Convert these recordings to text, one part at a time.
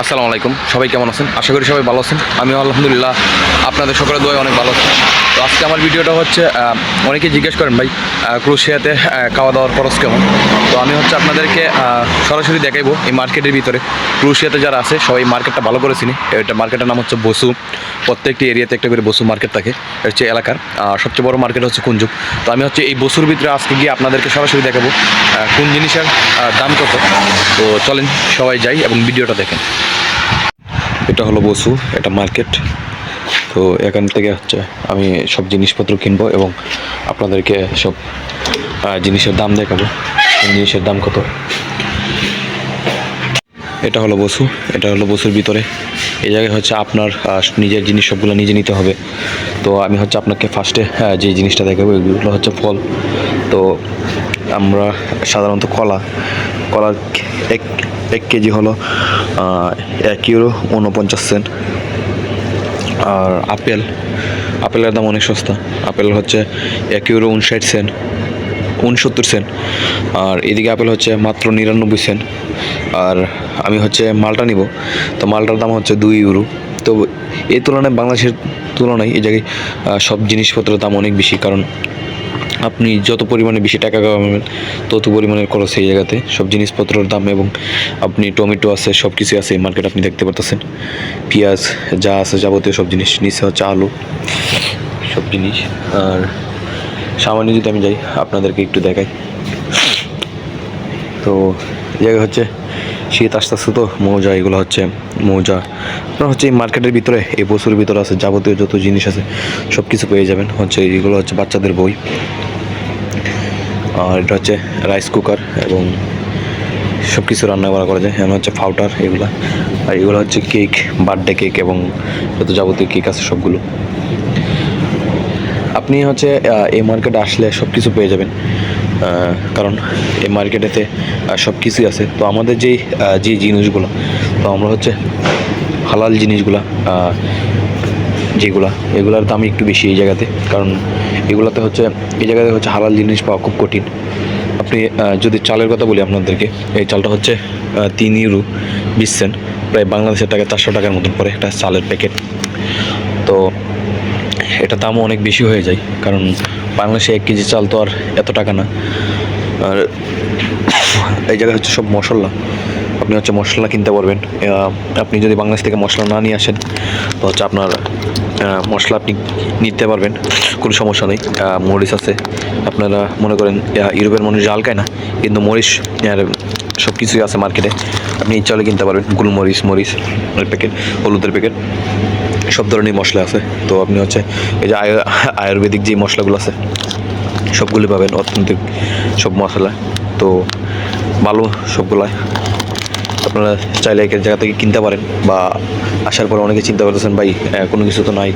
আসসালামু আলাইকুম। সবাই কেমন আছেন? আশা করি সবাই ভালো আছেন। আমিও আলহামদুলিল্লাহ আপনাদের সকলের দোয়ায় অনেক ভালো আছি। তো আজকে আমার ভিডিওটা হচ্ছে আহ, অনেকেই জিজ্ঞেস করেন ভাই ক্রোশিয়াতে খাওয়া দাওয়ার খরচ কেমন? তো আমি হচ্ছে আপনাদেরকে সরাসরি দেখাইবো এই মার্কেটের ভিতরে। ক্রোশিয়াতে যারা আছে সবাই মার্কেটটা ভালো করে চিনি। এটা মার্কেটের নাম হচ্ছে বসু। প্রত্যেকটি এরিয়াতে একটা করে বসু মার্কেট থাকে। হচ্ছে এলাকার সবচেয়ে বড় মার্কেট হচ্ছে কুঞ্জুক। তো আমি হচ্ছে এই বসুর ভিতরে আজকে গিয়ে আপনাদেরকে সরাসরি দেখাবো কোন জিনিসের দাম কত। তো চলেন সবাই যাই এবং ভিডিওটা দেখেন। এটা হলো বসু, এটা মার্কেট। তো এখান থেকে হচ্ছে আমি সব জিনিসপত্র কিনবো এবং আপনাদেরকে সব জিনিসের দাম দেখাবো। জিনিসের দাম কত? এটা হলো বসু, এটা হলো বসুর ভিতরে। এই জায়গায় হচ্ছে আপনার নিজের জিনিস সবগুলো নিজে নিতে হবে। তো আমি হচ্ছে আপনাকে ফার্স্টে যে জিনিসটা দেখাবো, এগুলো হচ্ছে ফল। তো আমরা সাধারণত কলা কলা এক এক কেজি হলো এক ইউরো উনপঞ্চাশ সেন্ট। আর আপেল, আপেলের দাম অনেক সস্তা। আপেল হচ্ছে এক ইউরো উনষাট সেন্ট উনসত্তর সেন্ট। আর এদিকে আপেল হচ্ছে মাত্র নিরানব্বই সেন্ট। আর আমি হচ্ছে মালটা নিব, তো মালটার দাম হচ্ছে দুই ইউরো। তো এই তুলনায় বাংলাদেশের তুলনায় এই জায়গায় সব জিনিসপত্রের দাম অনেক বেশি, কারণ আপনি যত পরিমাণে বেশি টাকা কামাবেন, তত পরিমাণের খরচ এই জায়গাতে। সব জিনিসপত্রের দাম এবং আপনি টমেটো আছে সব কিছু আছে এই মার্কেট আপনি দেখতে পারতেছেন। পেঁয়াজ যা আছে যাবতীয় সব জিনিস, নিচে হচ্ছে আলু, সব জিনিস। আর সামান্য যদি আমি যাই, আপনাদেরকে একটু দেখাই। তো এই জায়গায় হচ্ছে শীত আস্তে আস্তে তো, মৌজা, এগুলো হচ্ছে মৌজা। আপনার হচ্ছে এই মার্কেটের ভিতরে, এই বছর ভিতরে আছে, যাবতীয় যত জিনিস আছে সব কিছু পেয়ে যাবেন। হচ্ছে এগুলো হচ্ছে বাচ্চাদের বই। আর এটা হচ্ছে রাইস কুকার এবং সব কিছু রান্না বান্না করা যায়। এখানে হচ্ছে ফাউটার এগুলো। আর এগুলো হচ্ছে কেক বার্থডে কেক এবং যত যাবতীয় কেক আছে সবগুলো। আপনি হচ্ছে এই মার্কেটে আসলে সব কিছু পেয়ে যাবেন। কারণ এই মার্কেটেতে সব কিছুই আছে। তো আমাদের যেই যে জিনিসগুলো, তো আমরা হচ্ছে হালাল জিনিসগুলা যেগুলা, এগুলার দাম একটু বেশি এই জায়গাতে। কারণ এগুলাতে হচ্ছে, এই জায়গাতে হচ্ছে হালাল জিনিস পাওয়া খুব কঠিন। আপনি যদি চালের কথা বলি আপনাদেরকে, এই চালটা হচ্ছে তিন ইউরো বিশ সেন্ট, প্রায় বাংলাদেশের টাকা চারশো টাকার মতন পড়ে একটা চালের প্যাকেট। তো এটা দামও অনেক বেশি হয়ে যায়, কারণ বাংলাদেশে এক কেজি চাল তো আর এত টাকা না। আর এই জায়গায় হচ্ছে সব মশলা, আপনি হচ্ছে মশলা কিনতে পারবেন। আপনি যদি বাংলাদেশ থেকে মশলা না নিয়ে আসেন, তো হচ্ছে আপনার মশলা আপনি নিতে পারবেন, কোনো সমস্যা নেই। মরিচ আছে, আপনারা মনে করেন ইউরোপের মানুষ জাল খায় না, কিন্তু মরিচ, আর সব কিছুই আছে মার্কেটে। আপনি চলে কিনতে পারবেন, গুলমরিচ, মরিচ প্যাকেট হলুদের প্যাকেট সব ধরনের মশলা আছে। তো আপনি হচ্ছে, এই যে আয়ু- আয়ুর্বেদিক যে মশলাগুলো আছে, সবগুলি পাবেন অর্থনৈতিক সব মশলা। তো ভালো সবগুলাই। আপনারা চাইলে এক জায়গা থেকে কিনতে পারেন বা আসার পর অনেকে চিন্তা করতেছেন, ভাই কোনো কিছু তো নাই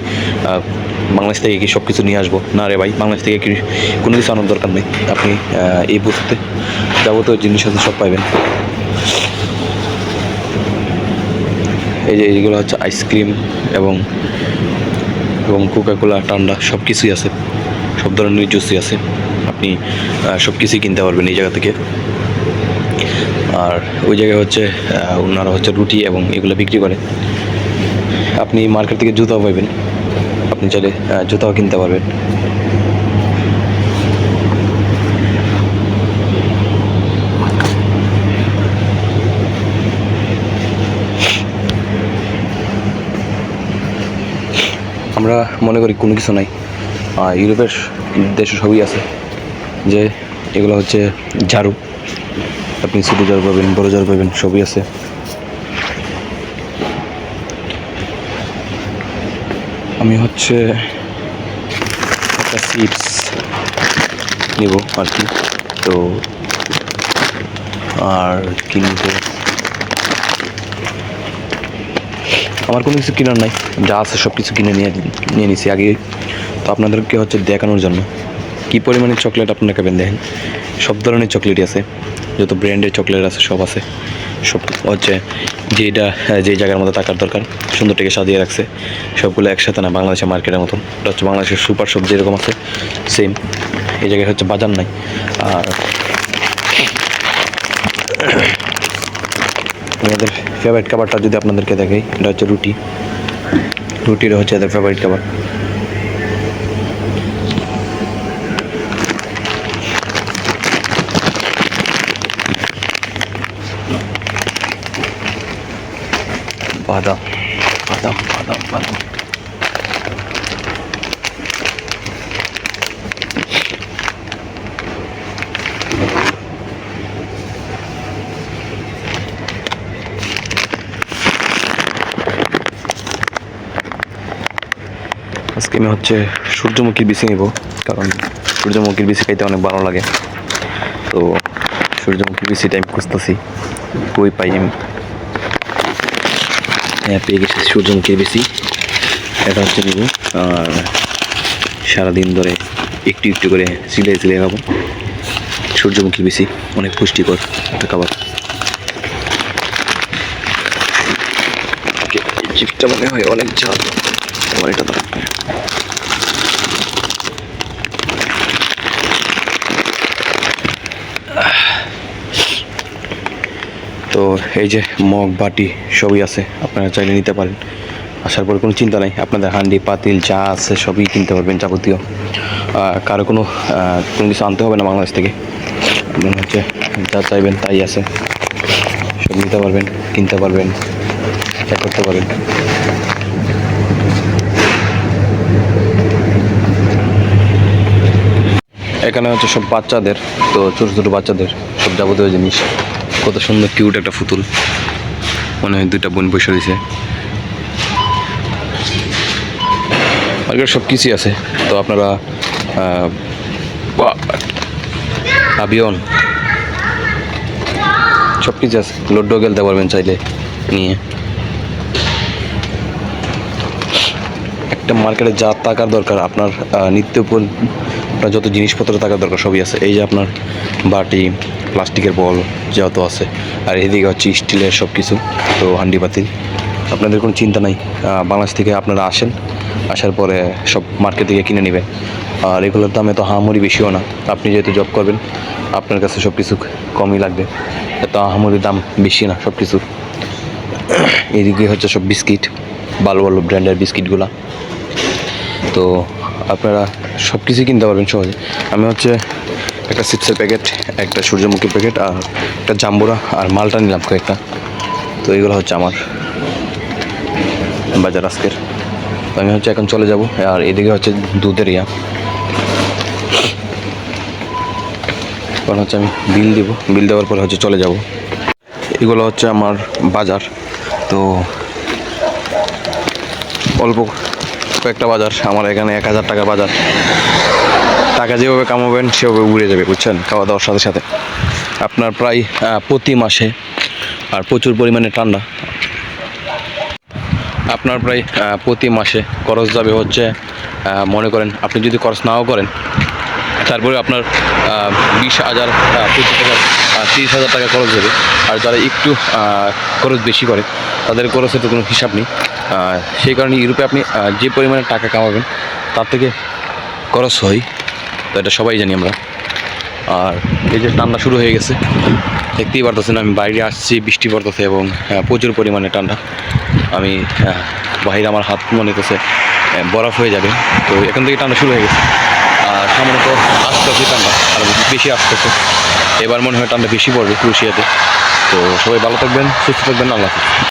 বাংলাদেশ থেকে কি সব কিছু নিয়ে আসব? না রে ভাই, বাংলাদেশ থেকে কি কোনো কিছু আনার দরকার নেই। আপনি এই বুথতে যাবতীয় জিনিস আছে, সব পাইবেন। এই যে এইগুলো হচ্ছে আইসক্রিম এবং এবং কোকাকোলা ঠান্ডা সব কিছুই আছে। সব ধরনের জুসই আছে। আপনি সব কিছুই কিনতে পারবেন এই জায়গা থেকে। আর ওই জায়গায় হচ্ছে ওনারা হচ্ছে রুটি এবং এগুলো বিক্রি করে। আপনি মার্কেট থেকে জুতাও পাবেন। আপনি চাইলে জুতাও কিনতে পারবেন। আমরা মনে করি কোনো কিছু নাই। ইউরোপের দেশে সবই আছে। যে এগুলো হচ্ছে ঝাড়ু। আপনি ছোটো ঝাড়ু পাবেন, বড়ো ঝাড়ু পাবেন, সবই আছে। আমি হচ্ছে একটা চিপস নেব আর কি। তো আর কিনতে আমার কোনো কিছু কেনার নাই, যা আছে সব কিছু কিনে নিয়ে নিয়ে নিছি। আগে তো আপনাদেরকে হচ্ছে দেখানোর জন্য। কী পরিমাণে চকলেট আপনারা খাবেন দেখেন? সব ধরনের চকলেটই আছে। যত ব্র্যান্ডের চকলেট আছে, সব আছে। সব হচ্ছে যেটা যে জায়গার মধ্যে থাকার দরকার সুন্দর থেকে সাজিয়ে রাখছে। সবগুলো একসাথে না, বাংলাদেশের মার্কেটের মতন। এটা হচ্ছে বাংলাদেশের সুপার শপ যেরকম আছে সেম এই জায়গায় হচ্ছে বাজার নাই। আর এদের ফেভারিট খাবারটা যদি আপনাদেরকে দেখাই, এটা হচ্ছে রুটি। রুটিটা হচ্ছে এদের ফেভারিট খাবার। বাদাম বাদাম বাদাম বাদাম আজকে আমি হচ্ছে সূর্যমুখীর বিচি নিব, কারণ সূর্যমুখীর বিচি খাইতে অনেক ভালো লাগে। তো সূর্যমুখীর বিচিটা আমি খুঁজতেছি, কই পাই আমি পেয়ে গেছি সূর্যমুখীর বেশি এটা হচ্ছে নিব, আর সারাদিন ধরে একটু একটু করে সিলে সিলে খাব সূর্যমুখী বেশি অনেক পুষ্টিকর একটা খাবার। চিপটা মনে হয় অনেক ঝাল। আমার এটা দাও তো এই যে মগ, বাটি সবই আছে, আপনারা চাইলে নিতে পারেন। আসার পরে কোনো চিন্তা নাই, আপনাদের হান্ডি, পাতিল যা আছে সবই কিনতে পারবেন যাবতীয়। কারও কোনো কোনো কিছু আনতে হবে না বাংলাদেশ থেকে। আপনারা হচ্ছে যা চাইবেন তাই আছে। সব নিতে পারবেন, কিনতে পারবেন চেক করতে পারবেন। এখানে হচ্ছে সব বাচ্চাদের, তো ছোটো ছোটো বাচ্চাদের সব যাবতীয় জিনিস। কত সুন্দর কিউট একটা পুতুল। মনে হয় দুইটা বোন বসে দিছে মার্কেট সব কিছুই আছে। তো আপনারা আবিয়ন সব কিছু আছে লুডো খেলতে পারবেন চাইলে নিয়ে। একটা মার্কেটে যা টাকার দরকার, আপনার নিত্য আপনার যত জিনিসপত্র থাকার দরকার সবই আছে। এই যে আপনার বাটি, প্লাস্টিকের বল যত আছে, আর এদিকে হচ্ছে স্টিলের সব কিছু তো হান্ডি পাতিল আপনাদের কোনো চিন্তা নাই বাংলাদেশ থেকে আপনারা আসেন, আসার পরে সব মার্কেট থেকে কিনে নেবেন। আর এগুলোর দামে তো হামরি বেশিও না। আপনি যেহেতু জব করবেন, আপনার কাছে সব কিছু কমই লাগবে। এত হামরি দাম বেশি না সব কিছু এদিকে হচ্ছে সব বিস্কিট ভালো ভালো ব্র্যান্ডের বিস্কিটগুলা। তো আপনারা সব কিছুই কিনতে পারবেন সহজে। আমি হচ্ছে একটা চিপসের প্যাকেট, একটা সূর্যমুখী প্যাকেট আর একটা জাম্বুরা আর মালটা নিলাম কয়েকটা। তো এইগুলো হচ্ছে আমার বাজার আজকের। তো আমি হচ্ছে এখন চলে যাব আর এদিকে হচ্ছে দুধের ইয়া। কারণ হচ্ছে আমি বিল দিব। বিল দেওয়ার পরে হচ্ছে চলে যাব। এগুলো হচ্ছে আমার বাজার। তো অল্প কয়েকটা বাজার, আমার এখানে এক হাজার টাকা বাজার। টাকা যেভাবে কামাবেন, সেভাবে উড়ে যাবে, বুঝছেন? খাওয়া দাওয়ার সাথে সাথে। আপনার প্রায় প্রতি মাসে, আর প্রচুর পরিমাণে ঠান্ডা। আপনার প্রায় প্রতি মাসে খরচ যাবে হচ্ছে মনে করেন, আপনি যদি খরচ নাও করেন তারপরে আপনার বিশ হাজার পঁচিশ হাজার তিরিশ হাজার টাকা খরচ হবে। আর যারা একটু খরচ বেশি করে তাদের খরচের তো কোনো হিসাব নেই। সেই কারণে ইউরোপে আপনি যে পরিমাণে টাকা কামাবেন তার থেকে খরচ হয়। তো এটা সবাই জানি আমরা। আর এই যে ঠান্ডা শুরু হয়ে গেছে দেখতেই পারতেছেন আমি বাইরে আসছি বৃষ্টি পড়তেছে এবং প্রচুর পরিমাণে ঠান্ডা। আমি বাইরে আমার হাত মনে আহ, বরফ হয়ে যাবে। তো এখান থেকে ঠান্ডা শুরু হয়ে গেছে। সামনে তো আসতেছে ঠান্ডা, আর বেশি আসতেছে। এবার মনে হয় ঠান্ডা বেশি পড়বে ক্রুশিয়াতে। তো সবাই ভালো থাকবেন, সুস্থ থাকবেন, আল্লাহ